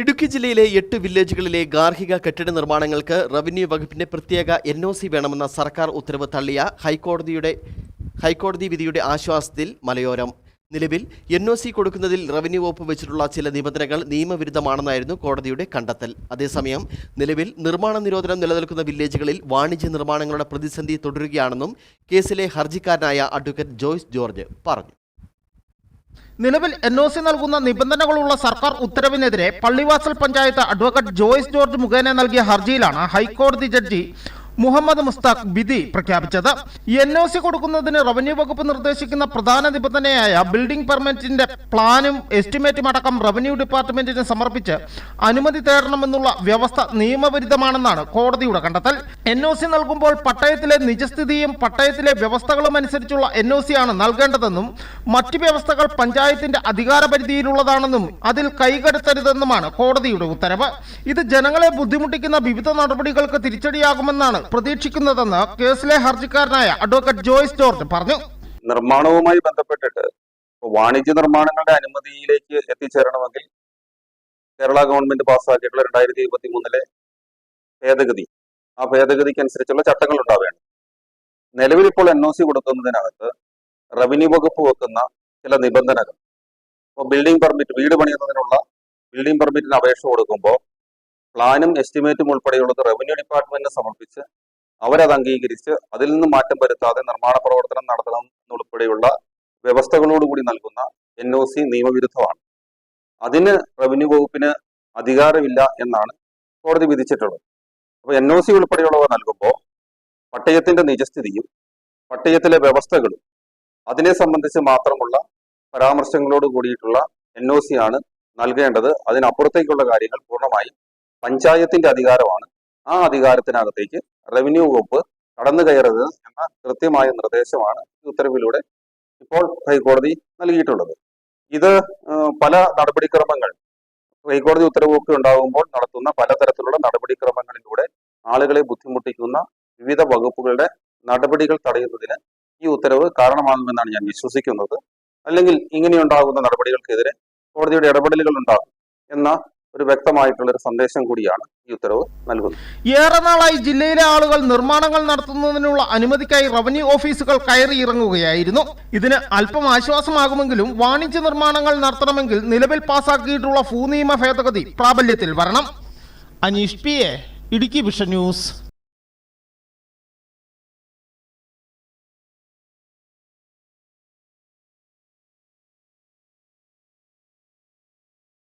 ഇടുക്കി ജില്ലയിലെ എട്ട് വില്ലേജുകളിലെ ഗാർഹിക കെട്ടിട നിർമ്മാണങ്ങൾക്ക് റവന്യൂ വകുപ്പിന്റെ പ്രത്യേക എൻ ഒ സി വേണമെന്ന സർക്കാർ ഉത്തരവ് തള്ളിയ ഹൈക്കോടതിയുടെ ഹൈക്കോടതി വിധിയുടെ ആശ്വാസത്തിൽ മലയോരം. നിലവിൽ എൻ ഒ സി കൊടുക്കുന്നതിൽ റവന്യൂ വകുപ്പ് വെച്ചിട്ടുള്ള ചില നിബന്ധനകൾ നിയമവിരുദ്ധമാണെന്നായിരുന്നു കോടതിയുടെ കണ്ടെത്തൽ. അതേസമയം നിലവിൽ നിർമ്മാണ നിരോധനം നിലനിൽക്കുന്ന വില്ലേജുകളിൽ വാണിജ്യ നിർമ്മാണങ്ങളുടെ പ്രതിസന്ധി തുടരുകയാണെന്നും കേസിലെ ഹർജിക്കാരനായ അഡ്വക്കേറ്റ് ജോയ്സ് ജോർജ് പറഞ്ഞു. നിലവിൽ എൻ ഒ സി നൽകുന്ന നിബന്ധനകളുള്ള സർക്കാർ ഉത്തരവിനെതിരെ Pallivasal panchayat advocate Joyce George മുഖേന നൽകിയ ഹർജിയിലാണ് ഹൈക്കോടതി ജഡ്ജി മുഹമ്മദ് മുസ്താഖ് വിധി പ്രഖ്യാപിച്ചത്. എൻ ഒ സി കൊടുക്കുന്നതിന് റവന്യൂ വകുപ്പ് നിർദ്ദേശിക്കുന്ന പ്രധാന നിബന്ധനയായ ബിൽഡിംഗ് പെർമിറ്റിന്റെ പ്ലാനും എസ്റ്റിമേറ്റും അടക്കം റവന്യൂ ഡിപ്പാർട്ട്മെന്റിന് സമർപ്പിച്ച് അനുമതി തേടണമെന്നുള്ള വ്യവസ്ഥ നിയമവിരുദ്ധമാണെന്നാണ് കോടതിയുടെ കണ്ടെത്തൽ. എൻ ഒ സി നൽകുമ്പോൾ പട്ടയത്തിലെ നിജസ്ഥിതിയും പട്ടയത്തിലെ വ്യവസ്ഥകളും അനുസരിച്ചുള്ള എൻ ഒ സി ആണ് നൽകേണ്ടതെന്നും മറ്റു വ്യവസ്ഥകൾ പഞ്ചായത്തിന്റെ അധികാര പരിധിയിലുള്ളതാണെന്നും അതിൽ കൈകടത്തരുതെന്നുമാണ് കോടതിയുടെ ഉത്തരവ്. ഇത് ജനങ്ങളെ ബുദ്ധിമുട്ടിക്കുന്ന വിവിധ നടപടികൾക്ക് തിരിച്ചടിയാകുമെന്നാണ് പ്രതീക്ഷിക്കുന്നതെന്ന് കേസിലെ ഹർജിക്കാരനായ അഡ്വക്കേറ്റ് ജോയ്സ് ജോർജ് പറഞ്ഞു. നിർമ്മാണവുമായി ബന്ധപ്പെട്ടിട്ട് വാണിജ്യ നിർമ്മാണങ്ങളുടെ അനുമതിയിലേക്ക് എത്തിച്ചേരണമെങ്കിൽ കേരള ഗവൺമെന്റ് പാസ്സാക്കിയിട്ടുള്ള രണ്ടായിരത്തി ഇരുപത്തി മൂന്നിലെ ഭേദഗതി ആ ഭേദഗതിക്ക് അനുസരിച്ചുള്ള ചട്ടങ്ങൾ ഉണ്ടാവേണം നിലവിൽ ഇപ്പോൾ എൻ ഒ സി കൊടുക്കുന്നതിനകത്ത് റവന്യൂ വകുപ്പ് വെക്കുന്ന ചില നിബന്ധനകൾ. ഇപ്പോൾ ബിൽഡിംഗ് പെർമിറ്റ് വീട് പണിയുന്നതിനുള്ള ബിൽഡിംഗ് പെർമിറ്റിന് അപേക്ഷ കൊടുക്കുമ്പോൾ പ്ലാനും എസ്റ്റിമേറ്റും ഉൾപ്പെടെയുള്ളത് റവന്യൂ ഡിപ്പാർട്ട്മെന്റിന് സമർപ്പിച്ച് അവരത് അംഗീകരിച്ച് അതിൽ നിന്ന് മാറ്റം വരുത്താതെ നിർമ്മാണ പ്രവർത്തനം നടത്തണം എന്നുൾപ്പെടെയുള്ള വ്യവസ്ഥകളോടുകൂടി നൽകുന്ന എൻ ഒ സി നിയമവിരുദ്ധമാണ്. അതിന് റവന്യൂ വകുപ്പിന് അധികാരമില്ല എന്നാണ് കോടതി വിധിച്ചിട്ടുള്ളത്. അപ്പോൾ എൻ ഒ സി ഉൾപ്പെടെയുള്ളവ നൽകുമ്പോൾ പട്ടയത്തിന്റെ നിജസ്ഥിതിയും പട്ടയത്തിലെ വ്യവസ്ഥകളും അതിനെ സംബന്ധിച്ച് മാത്രമുള്ള പരാമർശങ്ങളോട് കൂടിയിട്ടുള്ള എൻ ഒ സി ആണ് നൽകേണ്ടത്. അതിനപ്പുറത്തേക്കുള്ള കാര്യങ്ങൾ പൂർണമായും പഞ്ചായത്തിന്റെ അധികാരമാണ്. ആ അധികാരത്തിനകത്തേക്ക് റവന്യൂ വകുപ്പ് കടന്നു കയറരുത് എന്ന കൃത്യമായ നിർദ്ദേശമാണ് ഈ ഉത്തരവിലൂടെ ഇപ്പോൾ ഹൈക്കോടതി നൽകിയിട്ടുള്ളത്. ഇത് പല നടപടിക്രമങ്ങൾ ഹൈക്കോടതി ഉത്തരവൊക്കെ ഉണ്ടാകുമ്പോൾ നടത്തുന്ന പലതരത്തിലുള്ള നടപടിക്രമങ്ങളിലൂടെ ആളുകളെ ബുദ്ധിമുട്ടിക്കുന്ന വിവിധ വകുപ്പുകളുടെ നടപടികൾ തടയുന്നതിന് ഈ ഉത്തരവ് കാരണമാകുമെന്നാണ് ഞാൻ വിശ്വസിക്കുന്നത്. അല്ലെങ്കിൽ ഇങ്ങനെയുണ്ടാകുന്ന നടപടികൾക്കെതിരെ കോടതിയുടെ ഇടപെടലുകൾ ഉണ്ടാകും എന്ന ഒരു വ്യക്തമായിട്ടുള്ള ഒരു സന്ദേശം കൂടിയാണ് ഈ ഉത്തരവ് നൽകുന്നത്. ഏറെ നാളായി ജില്ലയിലെ ആളുകൾ നിർമ്മാണങ്ങൾ നടത്തുന്നതിനുള്ള അനുമതിക്കായി റവന്യൂ ഓഫീസുകൾ കയറി ഇറങ്ങുകയായിരുന്നു. ഇതിന് അല്പം ആശ്വാസമാകുമെങ്കിലും വാണിജ്യ നിർമ്മാണങ്ങൾ നടത്തണമെങ്കിൽ നിലവിൽ പാസാക്കിയിട്ടുള്ള ഭൂനിയമ ഭേദഗതി പ്രാബല്യത്തിൽ വരണം. Aneesh P A Idukki vision news.